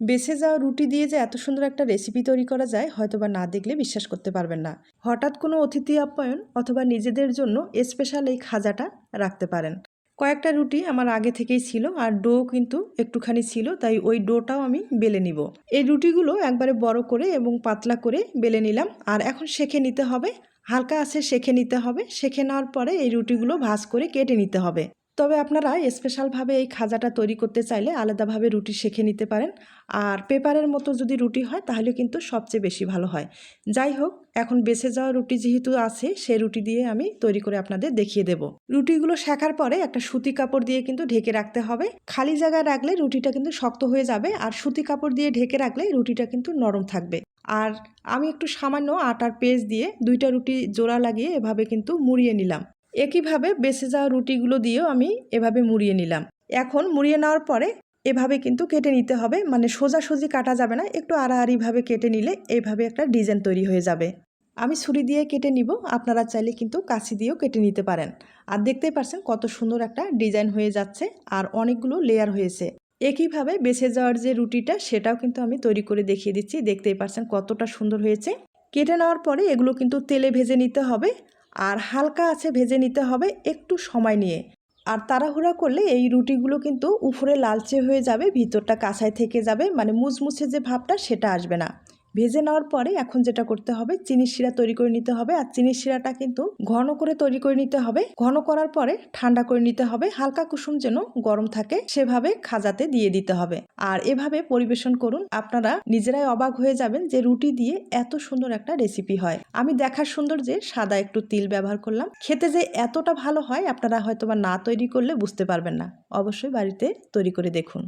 বেঁচে যাওয়া রুটি দিয়ে যে এত সুন্দর একটা রেসিপি তৈরি করা যায়, হয়তোবা না দেখলে বিশ্বাস করতে পারবেন না। হঠাৎ কোনো অতিথি আপ্যায়ন অথবা নিজেদের জন্য স্পেশাল এই খাজাটা রাখতে পারেন। কয়েকটা রুটি আমার আগে থেকেই ছিল আর ডো কিন্তু একটুখানি ছিল, তাই ওই ডোটাও আমি বেলে নিব। এই রুটিগুলো একবারে বড় করে এবং পাতলা করে বেলে নিলাম। আর এখন শেখে নিতে হবে, হালকা আছে শেখে নিতে হবে। শেখে নেওয়ার পরে এই রুটিগুলো ভাজ করে কেটে নিতে হবে। তবে আপনারা স্পেশালভাবে এই খাজাটা তৈরি করতে চাইলে আলাদাভাবে রুটি শেখে নিতে পারেন। আর পেপারের মতো যদি রুটি হয়, তাহলে কিন্তু সবচেয়ে বেশি ভালো হয়। যাই হোক, এখন বেঁচে যাওয়া রুটি যেহেতু আছে সেই রুটি দিয়ে আমি তৈরি করে আপনাদের দেখিয়ে দেব। রুটিগুলো শেখার পরে একটা সুতি কাপড় দিয়ে কিন্তু ঢেকে রাখতে হবে। খালি জায়গায় রাখলে রুটিটা কিন্তু শক্ত হয়ে যাবে, আর সুতি কাপড় দিয়ে ঢেকে রাখলে রুটিটা কিন্তু নরম থাকবে। আর আমি একটু সামান্য আটার পেস্ট দিয়ে দুইটা রুটি জোড়া লাগিয়ে এভাবে কিন্তু মুড়িয়ে নিলাম। একইভাবে বেঁচে যাওয়া রুটিগুলো দিয়েও আমি এভাবে মুড়িয়ে নিলাম। এখন মুড়িয়ে নেওয়ার পরে এভাবে কিন্তু কেটে নিতে হবে মানে সোজাসুজি কাটা যাবে না, একটু আড়াআড়িভাবে কেটে নিলে এইভাবে একটা ডিজাইন তৈরি হয়ে যাবে। আমি ছুরি দিয়ে কেটে নিব, আপনারা চাইলে কিন্তু কাছি দিয়েও কেটে নিতে পারেন। আর দেখতেই পারছেন কত সুন্দর একটা ডিজাইন হয়ে যাচ্ছে আর অনেকগুলো লেয়ার হয়েছে। একইভাবে বেছে যাওয়ার যে রুটিটা, সেটাও কিন্তু আমি তৈরি করে দেখিয়ে দিচ্ছি, দেখতেই পারছেন কতটা সুন্দর হয়েছে। কেটে নেওয়ার পরে এগুলো কিন্তু তেলে ভেজে নিতে হবে। আর হালকা আছে ভেজে নিতে হবে একটু সময় নিয়ে। আর তাড়াহুড়া করলে এই রুটিগুলো কিন্তু উপরে লালচে হয়ে যাবে, ভিতরটা কাঁচায় থেকে যাবে মানে মুচমুচে যে ভাবটা সেটা আসবে না। ভেজে নেওয়ার পরে এখন যেটা করতে হবে চিনির শিরা তৈরি করে নিতে হবে। আর চিনির শিরাটা কিন্তু ঘন করে তৈরি করে নিতে হবে। ঘন করার পরে ঠান্ডা করে নিতে হবে। হালকা কুসুম যেন গরম থাকে, সেভাবে খাজাতে দিয়ে দিতে হবে। আর এভাবে পরিবেশন করুন, আপনারা নিজেরাই অবাক হয়ে যাবেন যে রুটি দিয়ে এত সুন্দর একটা রেসিপি হয়। আমি দেখার সুন্দর যে সাদা একটু তিল ব্যবহার করলাম। খেতে যে এতটা ভালো হয়, আপনারা হয়তোবা না তৈরি করলে বুঝতে পারবেন না। অবশ্যই বাড়িতে তৈরি করে দেখুন।